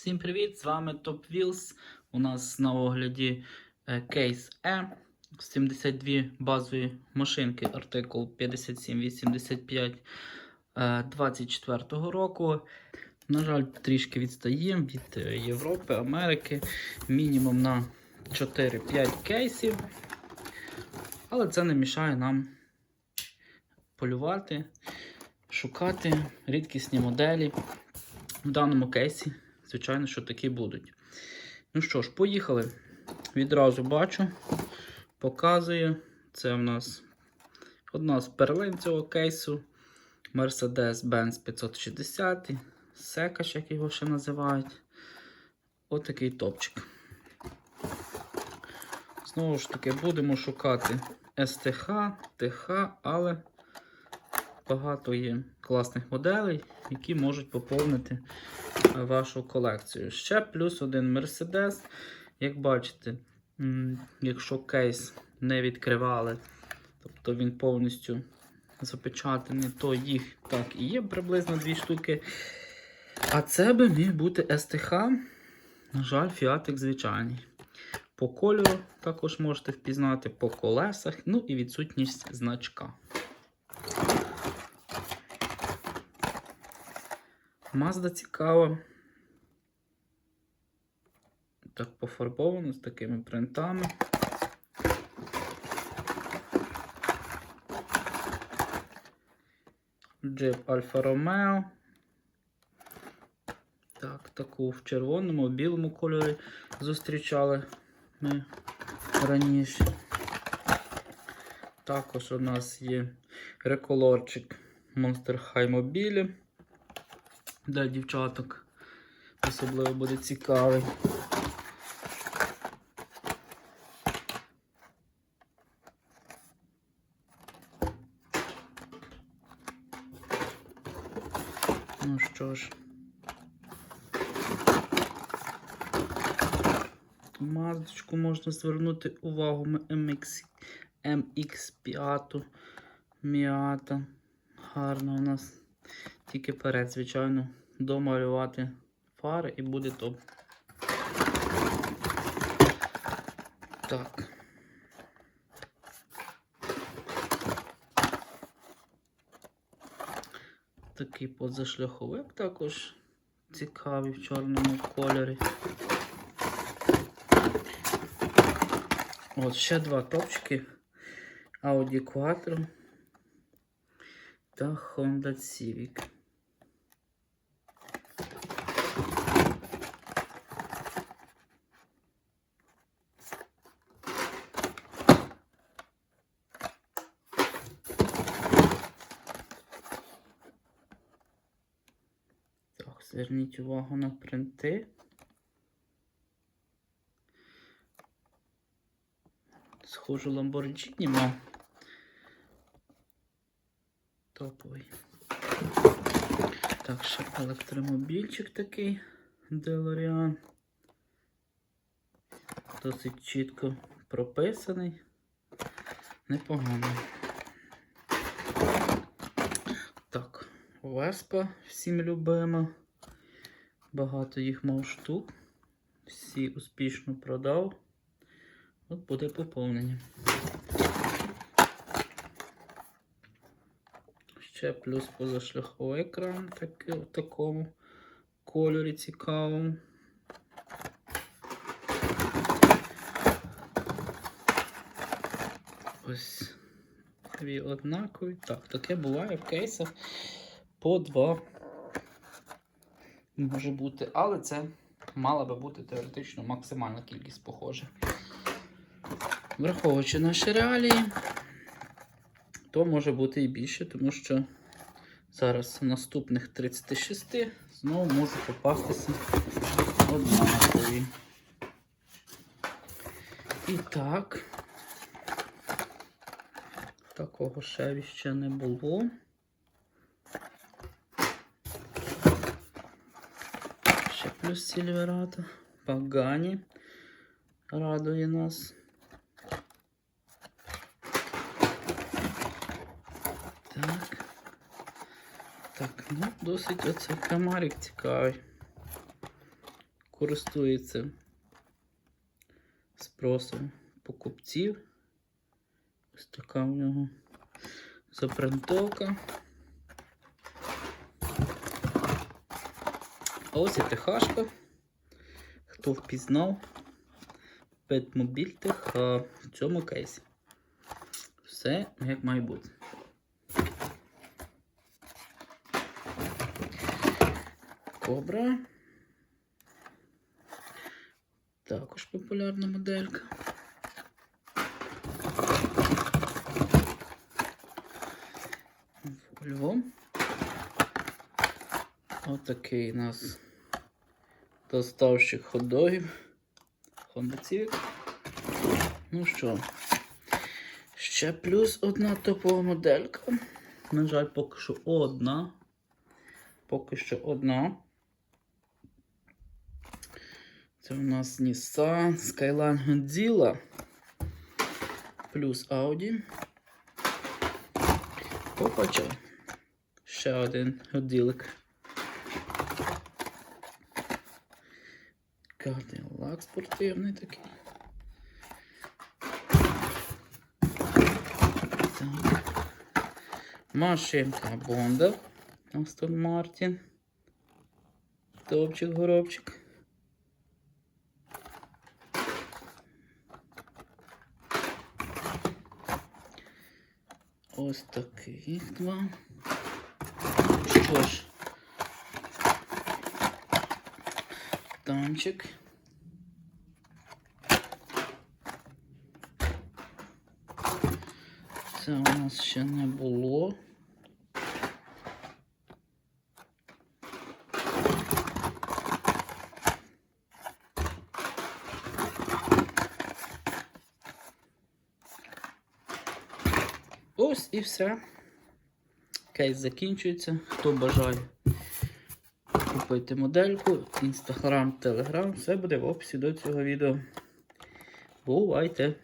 Всім привіт! З вами Top Wheels. У нас на огляді е, кейс E 72 базові машинки, артикул 5785 е, 24 року. На жаль, трішки відстаємо від е, Європи, Америки, мінімум на 4-5 кейсів. Але це не мішає нам полювати, шукати рідкісні моделі. В даному кейсі, звичайно, що такі будуть. Ну що ж, поїхали. Відразу бачу, показую. Це в нас одна з перлин цього кейсу. Mercedes-Benz 560. Секаш, як його ще називають. Отакий топчик. Знову ж таки, будемо шукати СТХ, ТХ, але багато є класних моделей, які можуть поповнити вашу колекцію. Ще плюс один Mercedes. Як бачите, якщо кейс не відкривали, тобто він повністю запечатаний, то їх так і є приблизно дві штуки. А це би міг бути СТХ. На жаль, фіатик звичайний. По кольору також можете впізнати по колесах, ну і відсутність значка. Мазда цікава. Так пофарбовано з такими принтами. Джип Альфа Ромео. Так, таку в червоному, в білому кольорі зустрічали ми раніше. Також у нас є реколорчик Monster High Mobile для дівчаток. Особливо буде цікавий. Ну що ж. Маздочку можна звернути увагу MX, MX5 Miata. Гарно у нас. Тільки перед, звичайно, домалювати фари і буде топ. Так. Такий позашляховик також цікавий в чорному кольорі. От ще два топчики. Audi Quattro та Honda Civic. Так, зверніть увагу на принти. Схожу Lamborghini мав. Топовий. Так, ще електромобільчик такий DeLorean. Досить чітко прописаний. Непоганий. Так, Веспа всім любима. Багато їх мав штук. Всі успішно продав. От буде поповнення. Ще плюс позашляховий екран такий, в такому кольорі цікавому. Ось дві однакові. Так, таке буває в кейсах по два може бути, але це мала би бути теоретично максимальна кількість похожих. Враховуючи наші реалії, то може бути і більше, тому що зараз наступних 36 знову може попастися однакові. І так, такого ще ще не було. Ще плюс Сільверата. Пагані радує нас. Так. Так, ну досить оце камарик цікавий. користується спросом покупців. Ось така в нього запринтовка. А ось і техашка. Хто впізнав? Петмобіль ТХ в цьому кейсі. Все як має бути. Кобра. Також популярна моделька. Отакий у нас доставщик. Honda Civic. Ну що, ще плюс одна топова моделька. На жаль, поки що одна. Поки що одна. Це у нас Nissan Skyline Godzilla плюс Audi. Опача. Ще один годілик. Кадилак спортивний такий. Так. Машинка Бонда. Астон Мартін. Топчик, горобчик. Ось таких два. Що ж, танчик. Це у нас ще не було. Ось і все. Кейс закінчується. Хто бажає купити модельку, інстаграм, телеграм, все буде в описі до цього відео. Бувайте!